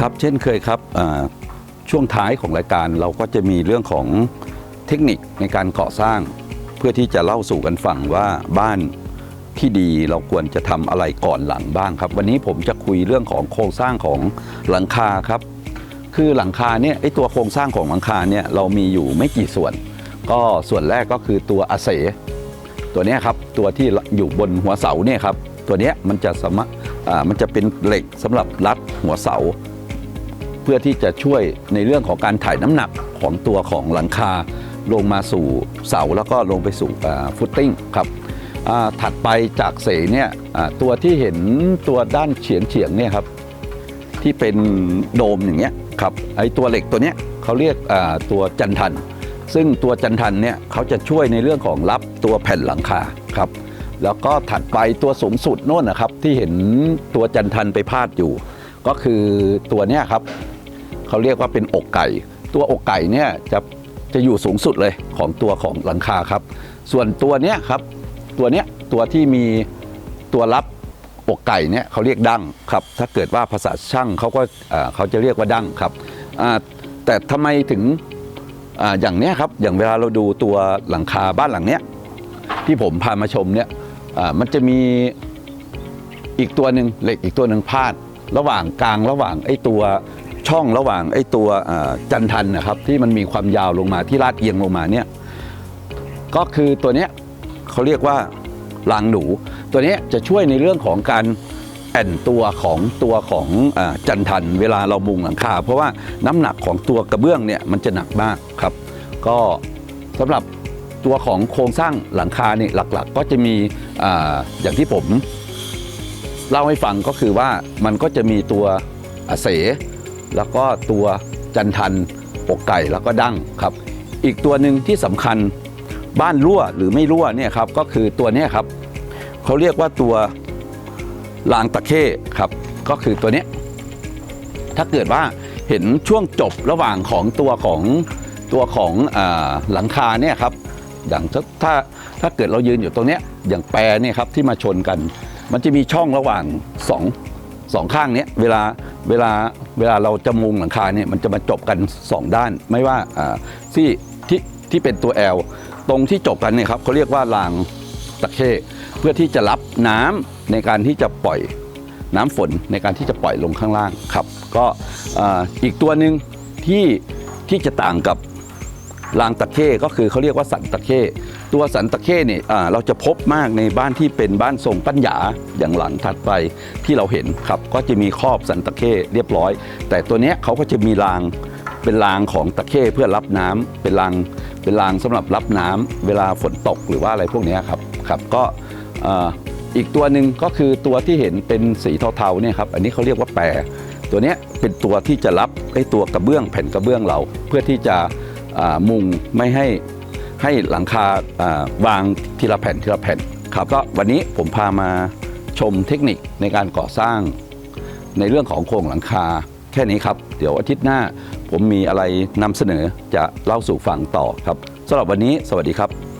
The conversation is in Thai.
ครับเช่นเคยครับช่วงท้ายของรายการเราก็จะมีเรื่องของเทคนิคในการก่อสร้าง เพื่อที่จะเล่าสู่กันฟังว่าบ้านที่ดีเราควรจะทำอะไรก่อนหลังบ้างครับ วันนี้ผมจะคุยเรื่องของโครงสร้างของหลังคาครับ คือหลังคาเนี่ยไอตัวโครงสร้างของหลังคาเนี่ยเรามีอยู่ไม่กี่ส่วน ก็ส่วนแรกก็คือตัวอาเสตัวนี้ครับตัวที่อยู่บนหัวเสาเนี่ยครับตัวนี้มันจะสามารถมันจะเป็นเหล็กสำหรับรัดหัวเสา เพื่อที่จะช่วยในเรื่องของการถ่ายน้ำหนักของตัวของหลังคา ลงมาสู่เสาแล้วก็ลงไปสู่ฟุตติ้งครับถัดไปจากเสเนี่ยตัวที่เห็นตัวด้านเฉียงเฉียงเนี่ยครับที่เป็นโดมอย่างเงี้ยครับไอตัวเหล็กตัวเนี้ยเขาเรียกตัวจันทัน ซึ่งตัวจันทันเนี่ยเขาจะช่วยในเรื่องของรับตัวแผ่นหลังคาครับแล้วก็ถัดไปตัวสูงสุดโน่นนะครับที่เห็นตัวจันทันไปพาดอยู่ ก็คือตัวเนี้ยครับ เขาเรียกว่าเป็นอกไก่ ตัวอกไก่เนี่ยจะจะอยู่สูงสุดเลยของตัวของหลังคาครับ ส่วนตัวเนี้ยครับตัวเนี้ยตัวที่มีตัวรับอกไก่เนี่ยเขาเรียกดั้งครับ ถ้าเกิดว่าภาษาช่างเขาก็เขาจะเรียกว่าดั้งครับแต่ทำไมถึงออย่างเนี้ยครับอย่างเวลาเราดูตัวหลังคาบ้านหลังเนี้ยที่ผมพามาชมเนี่ยมันจะมีอีกตัวหนึ่งเหล็กอีกตัวหนึ่งพาด ระหว่างกลางระหว่างไอ้ตัว ช่องระหว่างไอ้ตัวจันทันนะครับที่มันมีความยาวลงมาที่ลาดเอียงลงมาเนี่ยก็คือตัวเนี้ยเขาเรียกว่ารางหนู ตัวเนี้ยจะช่วยในเรื่องของการแอนตัวของตัวของอจันทันเวลาเรามุงหลังคา เพราะว่าน้ำหนักของตัวกระเบื้องเนี่ยมันจะหนักมากครับ ก็สำหรับตัวของโครงสร้างหลังคาเนี่ยหลักๆ ก็จะมีออย่างที่ผมเล่าให้ฟังก็คือว่ามันก็จะมีตัวเส แล้วก็ตัวจันทันปกไก่แล้วก็ดั้งครับ อีกตัวหนึ่งที่สำคัญบ้านรั่วหรือไม่รั่วเนี่ยครับก็คือตัวนี้ครับเขาเรียกว่าตัวรางตะเข้ครับ ก็คือตัวนี้ ถ้าเกิดว่าเห็นช่วงจบระหว่างของตัวของตัวของอหลังคาเนี่ยครับอย่างถ้าถ้าถ้าเกิดเรายืนอยู่ตรงนี้อย่างแปรเนี่ยครับที่มาชนกัน มันจะมีช่องระหว่างสองสองข้างเนี้ยเวลา เวลาเวลาเราจะมุงหลังคาเนี่ยมันจะมาจบกันสองด้าน ไม่ว่าอ่าที่ที่ที่เป็นตัว L ตรงที่จบกันเนี่ยครับเขาเรียกว่ารางตะเข้เพื่อที่จะรับน้ำในการที่จะปล่อยน้ำฝนในการที่จะปล่อยลงข้างล่างครับ ก็อ่าอีกตัวหนึ่งที่ที่จะต่างกับรางตะเข้ก็คือเขาเรียกว่าสันตะเข้ ตัวสันตะเข้เนี่ยอ่เราจะพบมากในบ้านที่เป็นบ้านทรงปัญญาอย่างหลังถัดไปที่เราเห็นครับ ก็จะมีครอบสันตะเข้เรียบร้อย แต่ตัวเนี้ยเขาก็จะมีรางเป็นรางของตะเข้เพื่อรับน้ำเป็นรางเป็นรางสำหรับรับน้ำเวลาฝนตกหรือว่าอะไรพวกนี้ครับครับก็อีกตัวหนึ่งก็คือตัวที่เห็นเป็นสีเทาๆเนี่ยครับอันนี้เขาเรียกว่าแปรตัวนี้เป็นตัวที่จะรับไอ้ตัวกระเบื้องแผ่นกระเบื้องเรา เพื่อที่จะมุงไม่ให้ ให้หลังคาวางทีละแผ่นทีละแผ่นครับก็วันนี้ผมพามาชมเทคนิคในการก่อสร้างในเรื่องของโครงหลังคาแค่นี้ครับ เดี๋ยวอาทิตย์หน้าผมมีอะไรนำเสนอจะเล่าสู่ฟังต่อครับสำหรับวันนี้ สวัสดีครับ